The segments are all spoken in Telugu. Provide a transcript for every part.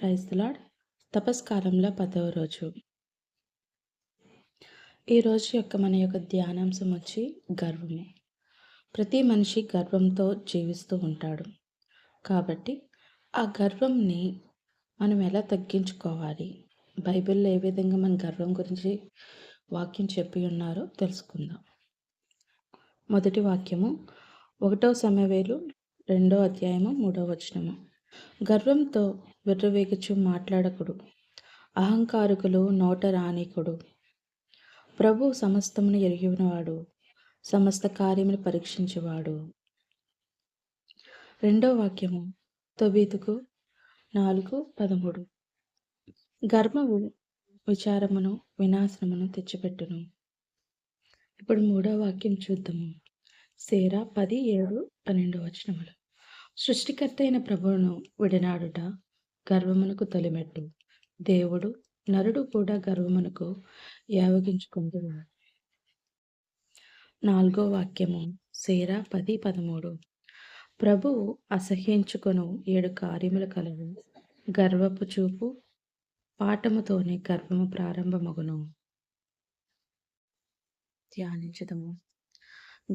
క్రైస్తలాడ్ తపస్కారంలో తపస్కాలంలో పదవ రోజు. ఈరోజు యొక్క మన యొక్క ధ్యానాంశం వచ్చి గర్వమే. ప్రతి మనిషి గర్వంతో జీవిస్తూ ఉంటాడు. కాబట్టి ఆ గర్వంని మనం ఎలా తగ్గించుకోవాలి? బైబిల్లో ఏ విధంగా మన గర్వం గురించి వాక్యం చెప్పి ఉన్నారో తెలుసుకుందాం. మొదటి వాక్యము ఒకటో సమవేలు రెండో అధ్యాయము మూడో వచనము. గర్వంతో విర్రవేగుచు మాట్లాడకుడు. అహంకారకులు నోట రానికుడు. ప్రభు సమస్తమును ఎరిగినవాడు. సమస్త కార్యములు పరీక్షించేవాడు. రెండో వాక్యము తొబీతుకు నాలుగు పదమూడు. గర్వము విచారమును వినాశనమును తెచ్చిపెట్టును. ఇప్పుడు మూడో వాక్యం చూద్దాము. సేరా పది ఏడు పన్నెండు వచనములు. సృష్టికర్త అయిన ప్రభువును విడనాడుట గర్వమునకు తొలిమెట్టు. దేవుడు నరుడు కూడా గర్వమునకు యావగించుకుంటున్నాడు నాలుగో వాక్యము సేరా పది పదమూడు. ప్రభువు అసహ్యించుకొను ఏడు కార్యముల కలవు గర్వపు చూపు పాఠముతోనే గర్వము ప్రారంభమగును. ధ్యానించదము.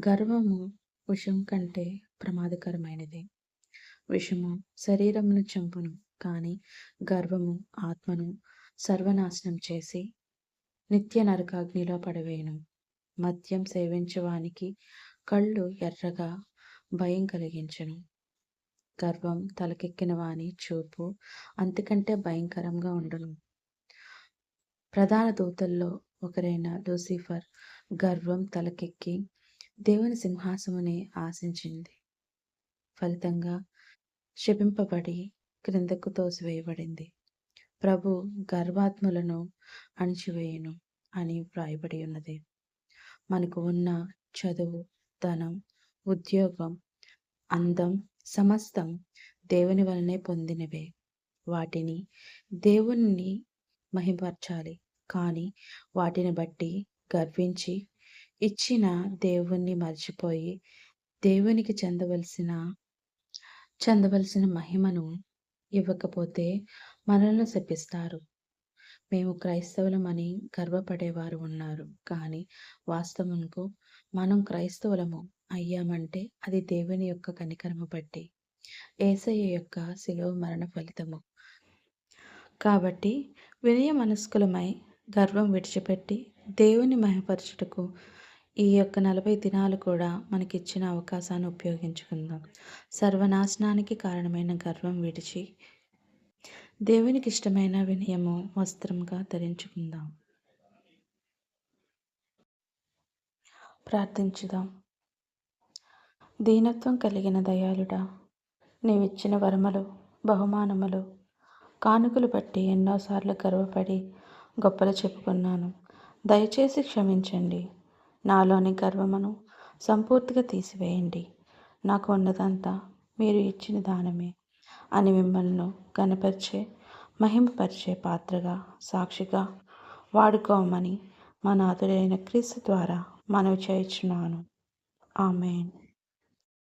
గర్వము విషం కంటే ప్రమాదకరమైనది. విషము శరీరమును చంపును కానీ గర్వము ఆత్మను సర్వనాశనం చేసి నిత్య నరకాగ్నిలో పడవేయను. మద్యం సేవించవానికి కళ్ళు ఎర్రగా భయం కలిగించను. గర్వం తలకెక్కిన వాని చూపు అంతకంటే భయంకరంగా ఉండును. ప్రధాన దూతల్లో ఒకరైన లూసిఫర్ గర్వం తలకెక్కి దేవుని సింహాసముని ఆశించింది. ఫలితంగా శపింపబడి క్రిందకు తోసివేయబడింది. ప్రభు గర్వాత్ములను అణిచివేయను అని వ్రాయబడి ఉన్నది. మనకు ఉన్న చదువు ధనం ఉద్యోగం అందం సమస్తం దేవుని వలనే పొందినవే. వాటిని దేవుణ్ణి మహిమపరచాలి కానీ వాటిని బట్టి గర్వించి ఇచ్చిన దేవుణ్ణి మర్చిపోయి దేవునికి చెందవలసిన చెందవలసిన మహిమను ఇవ్వకపోతే మనల్ని శపిస్తారు. మేము క్రైస్తవులమని గర్వపడేవారు ఉన్నారు. కానీ వాస్తవంకు మనం క్రైస్తవులము అయ్యామంటే అది దేవుని యొక్క కనికరము బట్టి ఏసయ్య యొక్క శిలువ మరణ ఫలితము. కాబట్టి వినయ మనస్కులమై గర్వం విడిచిపెట్టి దేవుని మహిపరచుటకు ఈ యొక్క నలభై దినాలు కూడా మనకిచ్చిన అవకాశాన్ని ఉపయోగించుకుందాం. సర్వనాశనానికి కారణమైన గర్వం విడిచి దేవునికి ఇష్టమైన వినయము వస్త్రంగా ధరించుకుందాం. ప్రార్థించుదాం. దీనత్వం కలిగిన దయాళుడా నీవిచ్చిన వరమలు బహుమానములు కానుకలు బట్టి ఎన్నోసార్లు గర్వపడి గొప్పలు చెప్పుకున్నాను. దయచేసి క్షమించండి. నాలోని గర్వమును సంపూర్తిగా తీసివేయండి. నాకు ఉన్నదంతా మీరు ఇచ్చిన దానమే అని మిమ్మల్ని కనపరిచే మహిమపరిచే పాత్రగా సాక్షిగా వాడుకోమని మా నాథుడైన క్రీస్తు ద్వారా మనవి చేయించున్నాను. ఆమెన్.